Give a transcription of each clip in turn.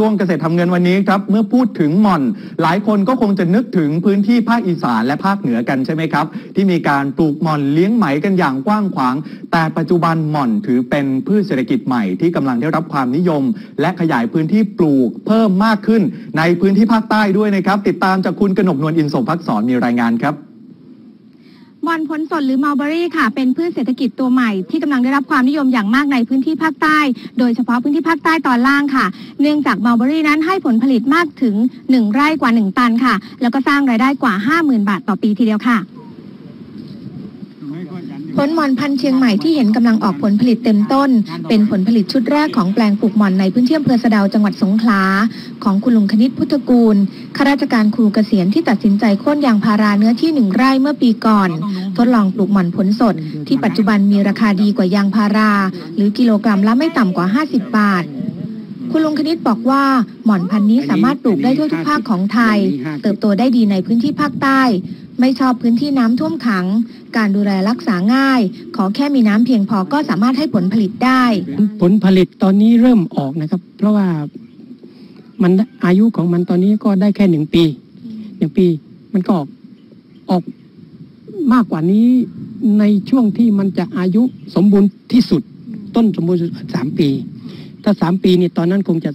ช่วงเกษตรทำเงินวันนี้ครับเมื่อพูดถึงหม่อน หลายคนก็คงจะนึกถึงพื้นที่ภาคอีสานและภาคเหนือกันใช่ไหมครับ ที่มีการปลูกหม่อนเลี้ยงไหมกันอย่างกว้างขวาง แต่ปัจจุบันหม่อนถือเป็นพืชเศรษฐกิจใหม่ที่กำลังได้รับความนิยม และขยายพื้นที่ปลูกเพิ่มมากขึ้น ในพื้นที่ภาคใต้ด้วยนะครับ ติดตามจากคุณกนกนวลอินสมพักษรมีรายงานครับ มอนผลสดหรือมัลเบอรี่ค่ะ เป็นพืชเศรษฐกิจตัวใหม่ที่กำลังได้รับความนิยมอย่างมากในพื้นที่ภาคใต้ โดยเฉพาะพื้นที่ภาคใต้ตอนล่างค่ะ เนื่องจากมัลเบอรี่นั้นให้ผลผลิตมากถึง 1 ไร่กว่า 1 ตันค่ะ แล้วก็สร้างรายได้กว่า 50,000 บาทต่อปีทีเดียวค่ะ ผลหมอนพันธุ์เชียงใหม่ที่เห็นกำลังออกผลผลิตเต็มต้น เป็นผลผลิตชุดแรกของแปลงปลูกหม่อนในพื้นที่อำเภอสะดาจังหวัดสงขลา ของคุณลุงคณิตพุทธกูลข้าราชการครูเกษียณที่ตัดสินใจโค่นยางพาราเนื้อที่หนึ่งไร่เมื่อปีก่อน ทดลองปลูกหม่อนผลสด ที่ปัจจุบันมีราคาดีกว่ายางพารา หรือกิโลกรัมละไม่ต่ำกว่า 50 บาทคุณลุงคณิตบอกว่าหม่อนพันธุ์นี้สามารถปลูกได้ทั่วทุกภาคของไทย เติบโตได้ดีในพื้นที่ภาคใต้ ไม่ชอบพื้นที่น้ำท่วมขัง การดูแลรักษาง่าย ขอแค่มีน้ำเพียงพอก็สามารถให้ผลผลิตได้ ผลผลิตตอนนี้เริ่มออกนะครับ เพราะว่ามันอายุของมันตอนนี้ก็ได้แค่หนึ่งปีหนึ่งปี มันก็ออกออกมากกว่านี้ในช่วงที่มันจะอายุสมบูรณ์ที่สุด ต้นสมบูรณ์สุดสามปี ถ้าสามปีนี่ตอนนั้นคงจะ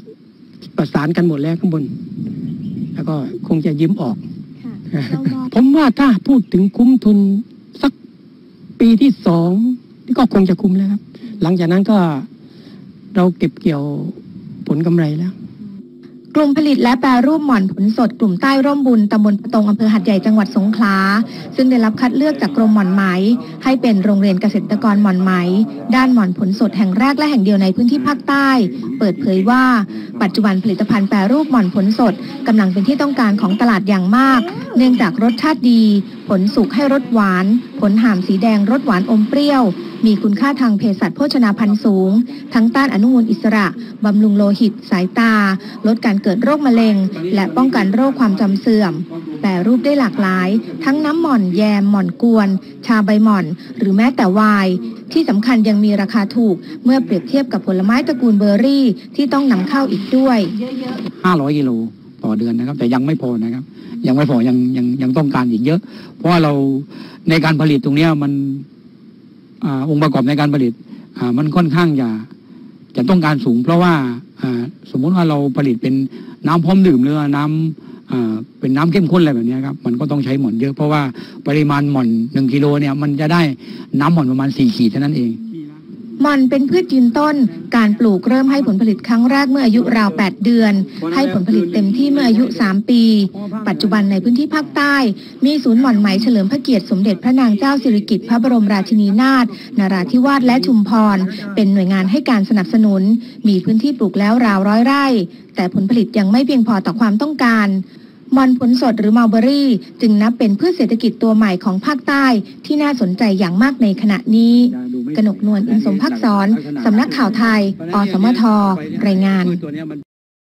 ประสานกันหมดแล้วข้างบน แล้วก็คงจะยืมออก ผมว่าถ้าพูดถึงคุ้มทุนสักปีที่สองนี่ก็คงจะคุ้มแล้วครับ หลังจากนั้นก็เราเก็บเกี่ยวผลกำไรแล้ว กลุ่มผลิตและแปรรูปหม่อนผลสดกลุ่มใต้ร่มบุญตำบลปะตงอำเภอหัดใหญ่จังหวัดสงขลา ซึ่งได้รับคัดเลือกจากกรมหม่อนไหม ให้เป็นโรงเรียนเกษตรกรหม่อนไหม ด้านหม่อนผลสดแห่งแรกและแห่งเดียวในพื้นที่ภาคใต้ เปิดเผยว่า ปัจจุบันผลิตภัณฑ์แปรรูปหม่อนผลสดกำลังเป็นที่ต้องการของตลาดอย่างมาก เนื่องจากรสชาติดี ผลสุกให้รสหวาน ผลห่ามสีแดงรสหวานอมเปรี้ยว มีคุณค่าทางเภสัชโภชนาพันธุ์สูง ทั้งต้านอนุมูลอิสระ บำรุงโลหิต สายตา ลดการเกิดโรคมะเร็ง และป้องกันโรคความจำเสื่อม แปรรูปได้หลากหลาย ทั้งน้ำหม่อนแยมหม่อนกวน ชาใบหม่อน หรือแม้แต่ไวน์ที่สำคัญยังมีราคาถูก เมื่อเปรียบเทียบกับผลไม้ตระกูลเบอร์รี่ ที่ต้องนำเข้าอีกด้วย 500กิโลต่อเดือนนะครับ แต่ยังไม่พอนะครับ ยังไม่พอยังยังยังต้องการอีกเยอะ เพราะว่าเราในการผลิตตรงนี้มัน องค์ประกอบในการผลิตมันค่อนข้างจะจะต้องการสูง เพราะว่าสมมุติว่าเราผลิตเป็นน้ำพร้อมดื่มหรือน้ำอ่าเป็นน้ำเข้มข้นอะไรแบบนี้ครับมันก็ต้องใช้หม่อนเยอะเพราะว่าปริมาณหม่อนหนึ่งกิโลเนี่ยมันจะได้น้ำหม่อนประมาณสี่ขีดเท่านั้นเอง ม่อนเป็นพืชยืนต้น การปลูกเริ่มให้ผลผลิตครั้งแรกเมื่ออายุราว 8 เดือน ให้ผลผลิตเต็มที่เมื่ออายุ 3 ปี ปัจจุบันในพื้นที่ภาคใต้ มีศูนย์หม่อนไหมเฉลิมพระเกียรติสมเด็จพระนางเจ้าสิริกิติ์พระบรมราชินีนาถนราธิวาสและชุมพร เป็นหน่วยงานให้การสนับสนุน มีพื้นที่ปลูกแล้วราวร้อยไร่ แต่ผลผลิตยังไม่เพียงพอต่อความต้องการมอนผลสดหรือมัลเบอรี่ จึงนับเป็นพืชเศรษฐกิจตัวใหม่ของภาคใต้ที่น่าสนใจอย่างมากในขณะนี้ กนกนวลอินสมพักษรสำนักข่าวไทย อสมท รายงาน